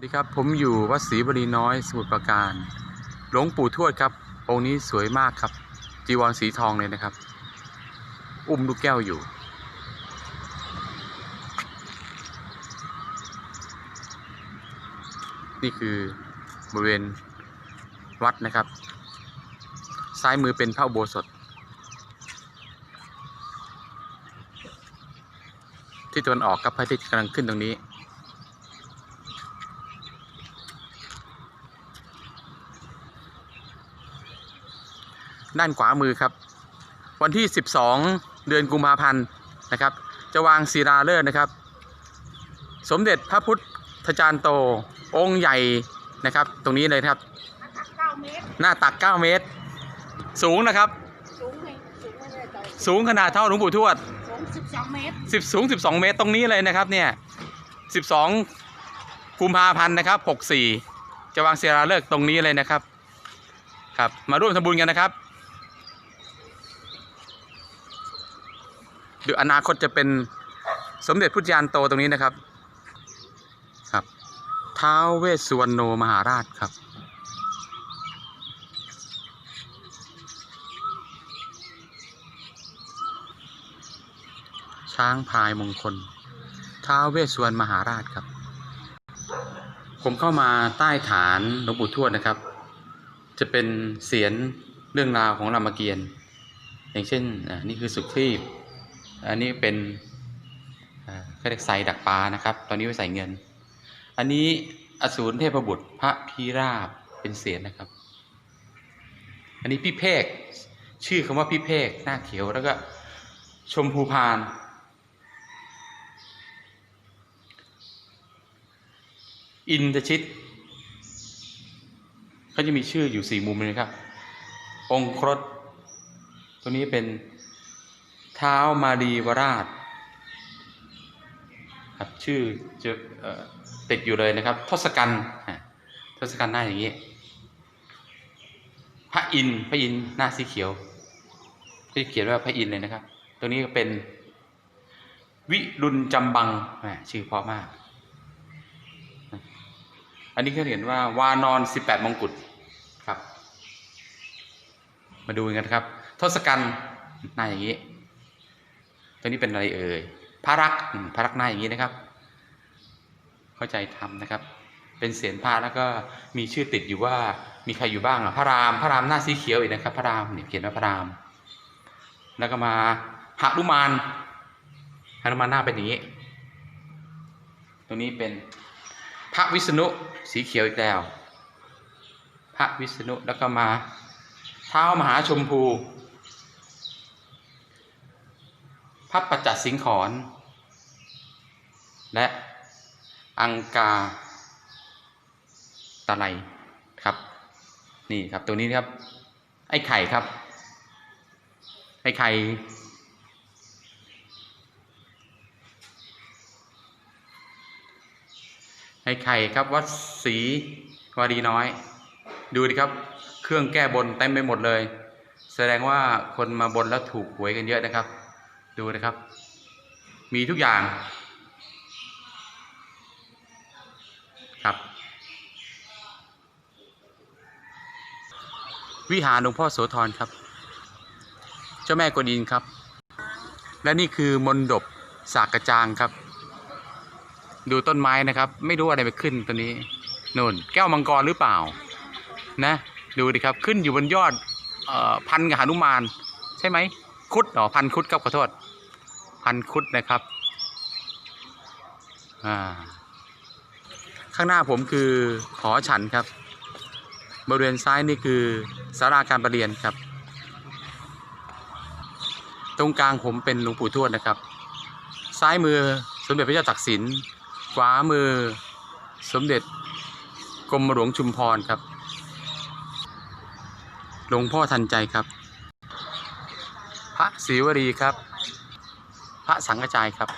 สวัสดีครับผมอยู่วัดศรีบรีน้อยสมุทรปราการ หลวงปู่ทวดครับ องค์นี้สวยมากครับ จีวรสีทองเลยนะครับ อุ้มลูกแก้วอยู่ นี่คือบริเวณวัดนะครับ ซ้ายมือเป็นพระโบสถ ที่ตะวันออกครับพระอาทิตย์กำลังขึ้นตรงนี้ ด้านขวามือครับ วันที่ 12 เดือนกุมภาพันธ์นะครับ จะวางศิลาฤกษ์นะครับ สมเด็จพระพุทธจารย์โตองค์ใหญ่นะครับ ตรงนี้เลยนะครับเก้าเมตรหน้าตัก 9 เมตร สูงนะครับ สูงไหมสูงไม่แน่ใจสูงขนาดเท่าหลวงปู่ทวดสูงสิบสองเมตร10สูง 12 เมตรตรงนี้เลยนะครับเนี่ย 12กุมภาพันธ์นะครับ 64 จะวางศิลาฤกษ์ตรงนี้เลยนะครับ ครับ มาร่วมทำบุญกันนะครับ เดี๋ยวอนาคตจะเป็นสมเด็จพุทธยานโตตรงนี้นะครับ ครับท้าวเวสสุวรรณโนมหาราชครับ ช้างพายมงคลท้าวเวสสวรรณมหาราชครับ ผมเข้ามาใต้ฐานหลวงปู่ทวดนะครับ จะเป็นเสียนเรื่องราวของรามเกียรติ์อย่างเช่นนี่คือสุขทีพ อันนี้เป็นเขาเรียกไซดักปลานะครับ ตอนนี้ไว้ใส่เงิน อันนี้อสูรเทพบุตรพระพีราบเป็นเสียนนะครับ อันนี้พี่เพกชื่อคำว่าพี่เพกหน้าเขียวแล้วก็ชมพูพาน อินทชิตเขาจะมีชื่ออยู่สี่มุมเลยครับ องครตตัวนี้เป็น ท้ามารีวราชครับชื่อจะอติดอยู่เลยนะครับทศกัณฐ์ทศกัณฐ์หน้าอย่างนี้พระอินทร์พระอินทร์หน้าสีเขียวที่เขียนว่าพระอินทร์เลยนะครับตัวนี้ก็เป็นวิรุณจำบังชื่อเพราะมาก อันนี้เขาเห็นว่าวานอน18มงกุฎครับ มาดูกันครับ ทศกัณฐ์หน้าอย่างนี้ ตัวนี้เป็นอะไรเอ่ยพระรักพระรักหน้าอย่างนี้นะครับ เข้าใจทำนะครับ เป็นเสียนพระแล้วก็มีชื่อติดอยู่ว่ามีใครอยู่บ้างอะพระราม พระรามหน้าสีเขียวอีกนะครับ พระรามเนี่ยเขียนว่าพระราม แล้วก็มาหนุมานหนุมานหน้าเป็นอย่างนี้ ตรงนี้เป็นพระวิษณุสีเขียวอีกแล้ว พระวิษณุแล้วก็มาเท้ามหาชมพู พระปัจจสิงขรและอังกาตะไลครับ นี่ครับตัวนี้ครับ ไอ้ไข่ครับ ไอ้ไข่ไอ้ไข่ครับวัดศรีวารีน้อย ดูดิครับ เครื่องแก้บนเต็มไปหมดเลย แสดงว่าคนมาบนแล้วถูกหวยกันเยอะนะครับ ดูนะครับ มีทุกอย่างครับ วิหารหลวงพ่อโสธรครับ เจ้าแม่กวนอินครับ และนี่คือมนดบสากกระจางครับ ดูต้นไม้นะครับ ไม่รู้อะไรไปขึ้นตัวนี้นู่นแก้วมังกรหรือเปล่า นะ ดูดิครับ ขึ้นอยู่บนยอดออพันกับหนุมาน ใช่ไหม คุดอ๋อพันคุดครับขอโทษ พันคุดนะครับอ่าข้างหน้าผมคือหอฉันครับ บริเวณซ้ายนี่คือสาราการประเรียนครับ ตรงกลางผมเป็นหลวงปู่ทวดนะครับ ซ้ายมือสมเด็จพระเจ้าตากสินขวามือสมเด็จกรมหลวงชุมพรครับ หลวงพ่อทันใจครับ ระศรีวรีครับ พระสังฆจายครับ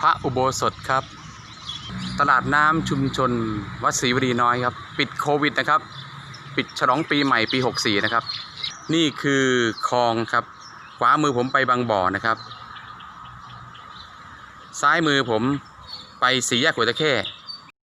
พระอุโบสถครับ ตลาดน้ำชุมชนวัดศรีวรีน้อยครับ ปิดโควิดนะครับ ปิดฉลองปีใหม่ปี 64 นะครับ นี่คือคลองครับ ขวามือผมไปบางบ่อนะครับ ซ้ายมือผมไปสีแยกหัวตะเข้